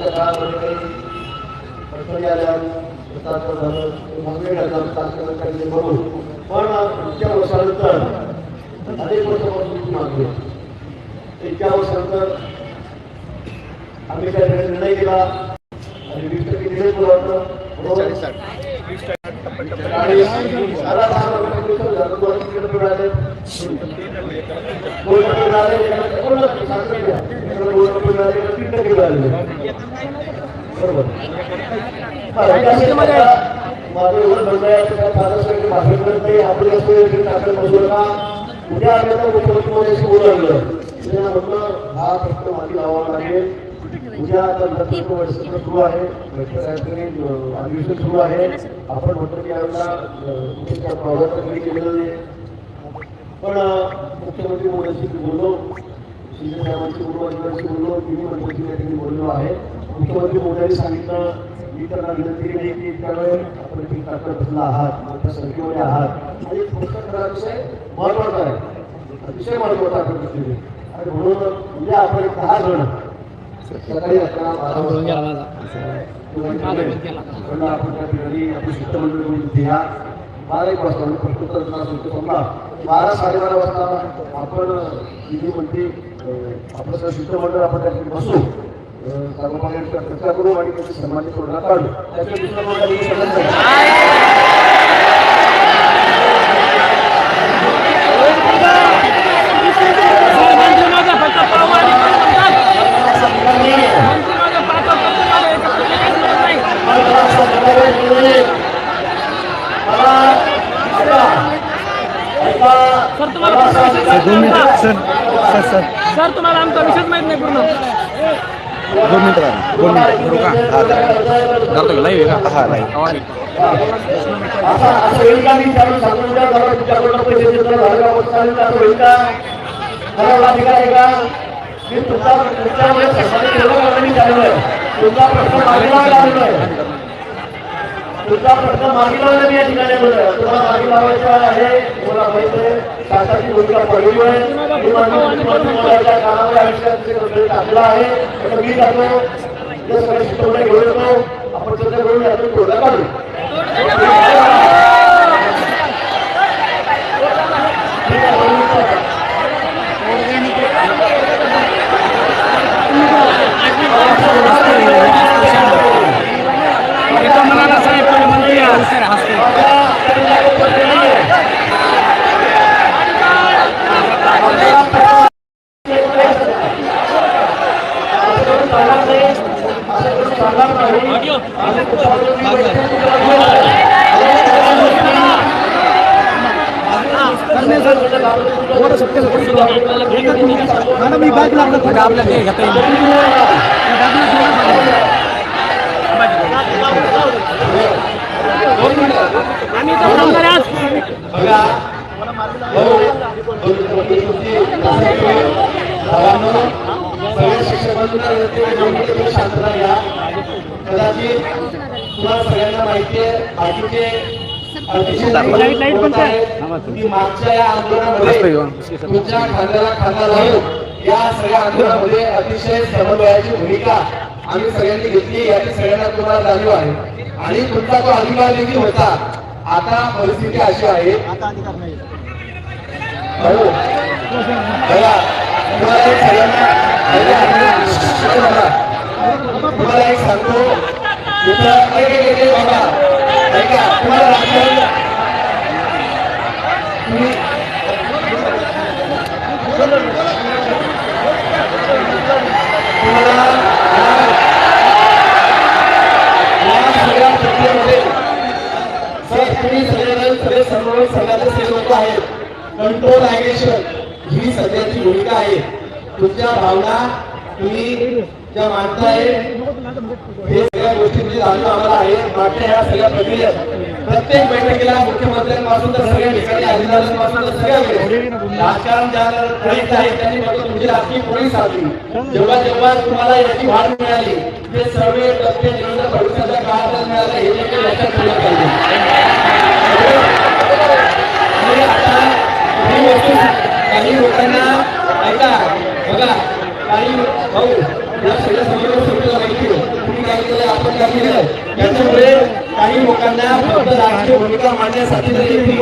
आमच्या काळामध्ये काही अडचणी आल्या झालं म्हणून पण इतक्या वर्षानंतर अनेक वर्षापासून मागणी इतक्या वर्षानंतर आम्ही त्या निर्णय केला आणि वीस टक्के निर्णय आणि सारा दहा मिळाले. मिळाले, एकाला दोन टक्के, सात टक्के. एकाला दोन टक्के मिळाले, मिळाले. बरोबर. माझं एवढं म्हणणं आहे करत नाही, असं बसू नका. उद्या आम्ही आता मुख्यमंत्री महोदयाशी बोलावलं. उद्या म्हणलं, हा प्रश्न मागे लावावा लागेल उद्या आता लग्न वर्षसत्र सुरू आहे अधिवेशन सुरू आहे आपण म्हटलं की यावेळेला प्रॉब्लेम कधी केलेलं नाही पण मुख्यमंत्री मोदींशी बोललो शिंदे बोललो तिन्ही मंत्र्यांशी त्या ठिकाणी बोललो आहे मुख्यमंत्री मोदयांनी सांगितलं मी त्यांना विनंती केली की इतक्या आपण बसला आहात मोठ्या संख्येमध्ये आहात आणि पुस्तक हा विषय महत्त्वाचा आहे अतिशय महत्त्वाचा आपण दृष्टीने आणि म्हणून उद्या आपण एक दहा जण सकाळी अकरा बारा वाजता आपण त्या ठिकाणी आपली शिष्टमंडळ बारा एक वाजता म्हणजे प्रश्नोत्तर बारा साडेबारा वाजता आपण तिथे म्हणते आपलं सगळं शिष्टमंडळ आपण त्या ठिकाणी बसू अं, सर्वपक्षांची चर्चा करू आणि त्याची सन्मानित तोडगा काढू त्याच्या दुसऱ्या तोडगा संबंध नाही. मंत्री माझा फक्त प्रामाणिक म्हणतात. मंत्री माझा पाच फक्त माझा याचा कुठे काहीच म्हणत नाही. मला असं म्हणायला गेले, मला ऐका, ऐका, सर तुम्हाला सर सर सर तुम्हाला आमचा विषयच माहीत नाही पूर्ण. दोन मिनिटं राहा. दोन मिनिटं. हा लाईव्ह आहे का? हा लाईव्ह असं असं होईल का मी त्यावेळी सांगून द्या मला तुमच्याकडनं पैसे देतो झालेला अवस्था आली तर असं होईल का मला अधिकार आहे. का मी तुमचा तुमच्यामुळे सन्मानित मी प्रश्न तुमचा प्रश्न मागे लावला मी या ठिकाणी बोलतोय. तुम्हाला मागे लावायचा आहे तुम्हाला माहीत आहे शासनाची भूमिका पडली आहे. मी माननीय मुख्यमंत्री महोदयाच्या कानावर आहे तर मी टाकलो हे सगळे शिकवणे घेऊन येतो आपण चर्चा करून यातून तोडगा काढू एका मनाला साहेब तुम्ही मंत्री आहात. आम्ही इथं थांबणार आहे आज. सगळ्या शिक्षकांना शांतता घ्या कदाचित तुम्हाला सगळ्यांना माहिती आहे? बाकीचे मागच्या या आंदोलनामध्ये तुमच्या खांद्याला खांदा लावून या सगळ्या आंदोलनामध्ये अतिशय समन्वयाची भूमिका आम्ही सगळ्यांनी घेतली याची सगळ्यांना तुम्हाला जाणीव आहे. आणि तुमचा तो अधिकार देखील होता. आता परिस्थिती अशी आहे. तुम्हाला एक सगळ्यांना तुम्हाला सांगतो ऐक, ऐक, ऐक, बाबा ऐका तुम्हाला राजकारण तुम्ही तुम्हाला या सगळ्या प्रक्रियेमध्ये सर तुम्ही सगळेजण सगळे समन्वय सगळ्याचे सेवक आहेत कंट्रोल ॲग्रेशन ही सध्याची भूमिका आहे तुमच्या भावना तुम्ही ज्या मांडताय हे सगळ्या गोष्टींची म्हणजे आम्हाला आहे. मागच्या ह्या सगळ्या प्रक्रियेत प्रत्येक बैठकीला मुख्यमंत्र्यांपासून तर सगळ्या ठिकाणी अधिकाऱ्यांपासून तर सगळ्याकडे राजकारण ज्या रहित आहे त्यांनी फक्त तुमची म्हणजे राजकीय पोळी साधली जेव्हा जेव्हा तुम्हाला याची वाढ मिळाली ते सर्व तथ्य निवडणूक भविष्याच्या काळात मिळालं हे देखील लक्षात ठेवलं पाहिजे. म्हणजे आता ही वस्तू काही लोकांना ऐका बघा काही भाऊ या सगळ्या समोर माहिती आहे. विचार केलेला आहे त्याच्यामुळे काही लोकांना फक्त राजकीय भूमिका मांडण्यासाठी जरी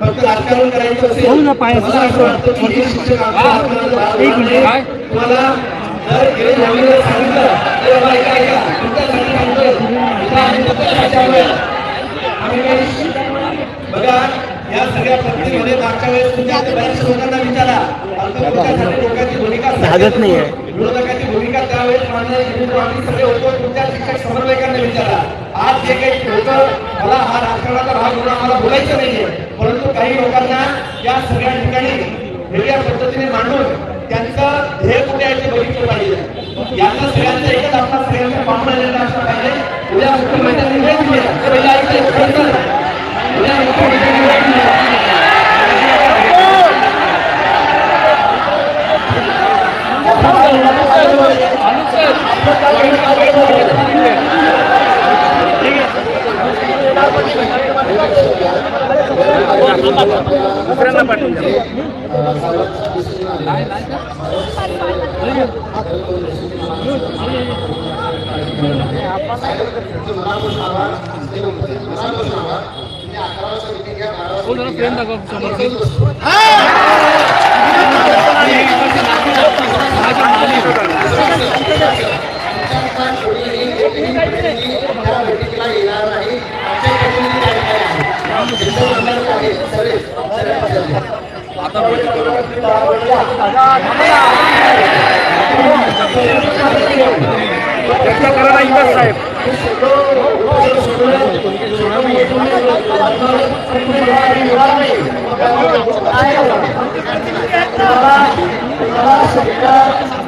फक्त राजकारण करायचं असेल मला असं वाटतं की हे शिक्षक आमच्या हातामध्ये भाग होणार नाही. तुम्हाला जर गेले नवीन सांगितलं तर बाबा ऐका ऐका. तुमच्यासाठी सांगतोय. इथं आम्ही फक्त त्याच्यामुळे आम्ही काही बघा या सगळ्या प्रक्रियेमध्ये मागच्या वेळेस लोकांना विचारा. अल्पसंख्याकासाठी लोकांची भूमिका नाही विरोधकाची भूमिका त्यावेळेस हिंदू आम्ही सगळे होतो. तुमच्या शिक्षक समन्वयकांना विचारा. आज जे काही होतं मला हा राजकारणाचा भाग म्हणून आम्हाला बोलायचं नाहीये. परंतु काही लोकांना या सगळ्या ठिकाणी वेगळ्या पद्धतीने मांडून त्यांचं ध्येय कुठे आहे ते बघितलं पाहिजे. यांना सगळ्यांचं एकच आपला পাঠিয়ে দেবো প্রেম দেখো particular area चर्चा करा ना इमरान साहेब सरकार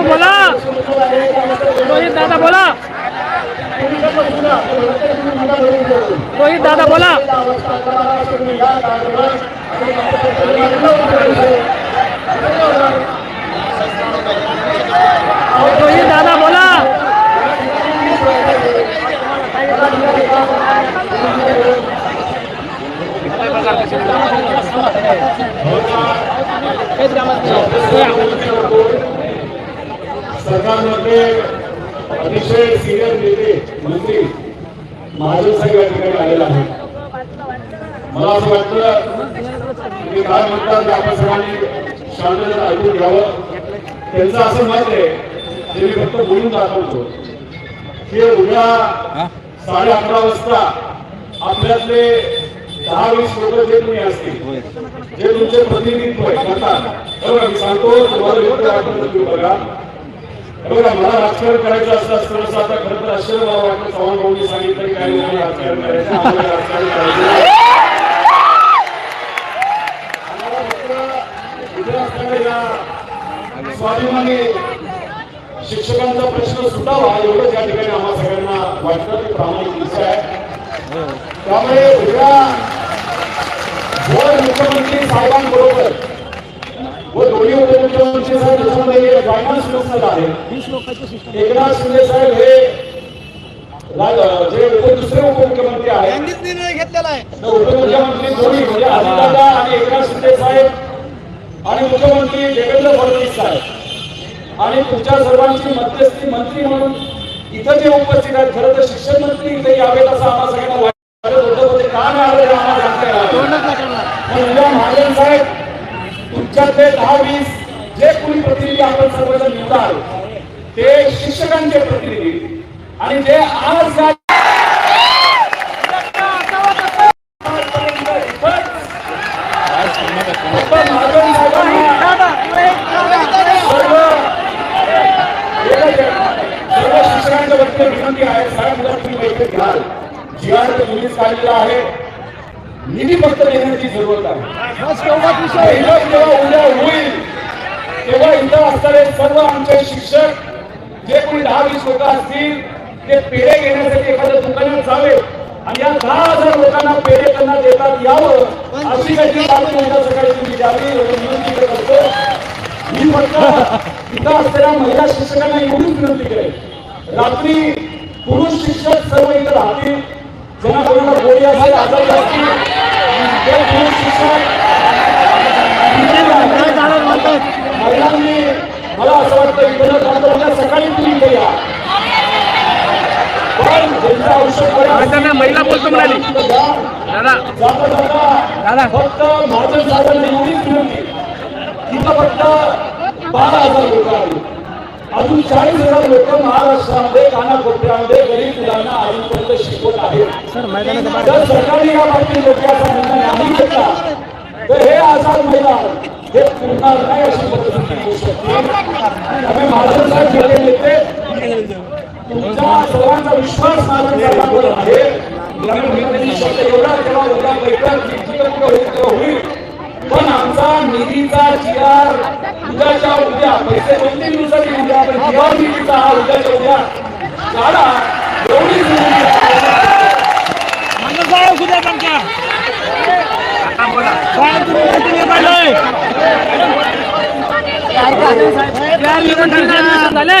बोला. रोहित दादा बोला. रोहित दादा बोला रोहित दादा बोला सरकारमध्ये अतिशय सिनियर नेते मंत्री महाजन साहेब या ठिकाणी आलेला आहे मला असं वाटतं की काय म्हणतात की आपण सर्वांनी शांततेत ऐकून घ्यावं. त्यांचं असं मत आहे जे मी फक्त बोलून दाखवतो. की उद्या साडे अकरा वाजता आपल्यातले दहा वीस लोक जे तुम्ही असतील जे तुमचे प्रतिनिधित्व करतात बरोबर मी सांगतो तुम्हाला योग्य वाटत बघा. बघा मला राजकारण करायचं असलं असतं असं आता खरं तर आश्चर्य मला वाटतं. चव्हाण भाऊनी सांगितलं की काही लोकांना राजकारण करायचं. आम्हाला राजकारण करायचं नाही. स्वाभिमानी शिक्षकांचा प्रश्न सुटावा एवढंच या ठिकाणी आम्हाला सगळ्यांना वाटतं. की प्रामाणिक इच्छा आहे. त्यामुळे जर मुख्यमंत्री साहेबांबरोबर व दोन्ही उपमुख्यमंत्री साहेब त्याच्यामध्ये गायडन्स नसणार आहे. एकनाथ शिंदे साहेब हे जे दुसरे उपमुख्यमंत्री आहेत. निर्णय घेतलेला आहे. तर उपमुख्यमंत्री दोन्ही म्हणजे अजितदादा आणि एकनाथ शिंदे साहेब आणि मुख्यमंत्री देवेंद्र फडणवीस साहेब. आणि तुमच्या सर्वांची मध्यस्थी मंत्री म्हणून इथं जे उपस्थित आहेत खरं तर शिक्षण मंत्री इथे यावेत असं आम्हाला सगळ्यांना वाटत होतं ते का नाही आलं हे आम्हाला सांगता येणार नाही. पण उद्या महाजन साहेब तुमच्यातले दहा वीस जे कोणी प्रतिनिधी आपण सर्वजण निवडाल ते शिक्षकांचे प्रतिनिधी आणि जे आज या पण महाजन साहेबांना सर्व सर्व शिक्षकांच्या वतीने विनंती आहे साहेब जर तुम्ही बैठक घ्याल जी आर तर काढलेला आहे निधी फक्त देण्याची जरूरत आहे. जेव्हा उद्या होईल तेव्हा इथं असणारे सर्व आमचे शिक्षक जे कोणी दहा वीस लोक असतील ते पेढे घेण्यासाठी एखाद्या दुकानात जावे. आणि या दहा हजार लोकांना पेढे त्यांना देतात यावं अशी काहीतरी बातमी उद्या सकाळी तुम्ही द्यावी विनंती करतो. मी फक्त तिथं असलेल्या महिला शिक्षकांना एवढीच विनंती करेन. रात्री पुरुष शिक्षक सर्व इथं राहतील. ज्यांना कोणाला गोळी असेल आजारी असतील मला असं वाटतं इकडं सकाळी तुम्ही महिला बोलतो म्हणाली. दादा. दादा. फक्त माझं साधन एवढीच विनंती तिथं फक्त बारा हजार लोक आली अजून चाळीस हजार लोक महाराष्ट्रामध्ये कानाकोपऱ्यामध्ये गरीब मुलांना अजूनपर्यंत शिकवत आहेत. जर सरकारने या बाबतीत लोकांचा निर्णय नाही घेतला तर हे आझाद मैदान हे पुरणार नाही अशी परिस्थिती आम्ही महाराष्ट्र साहेब गेले नेते तुमचा सर्वांचा विश्वास सरकारवर आहे. एवढा केला होता बैठक होईल. आमचा निधीचा जिआर उद्याच्या उद्या पैसे दोन तीन दिवसाची उद्या पण जिआर निधीचा हा उद्याच्या उद्या. काढा निवडणूक झाले?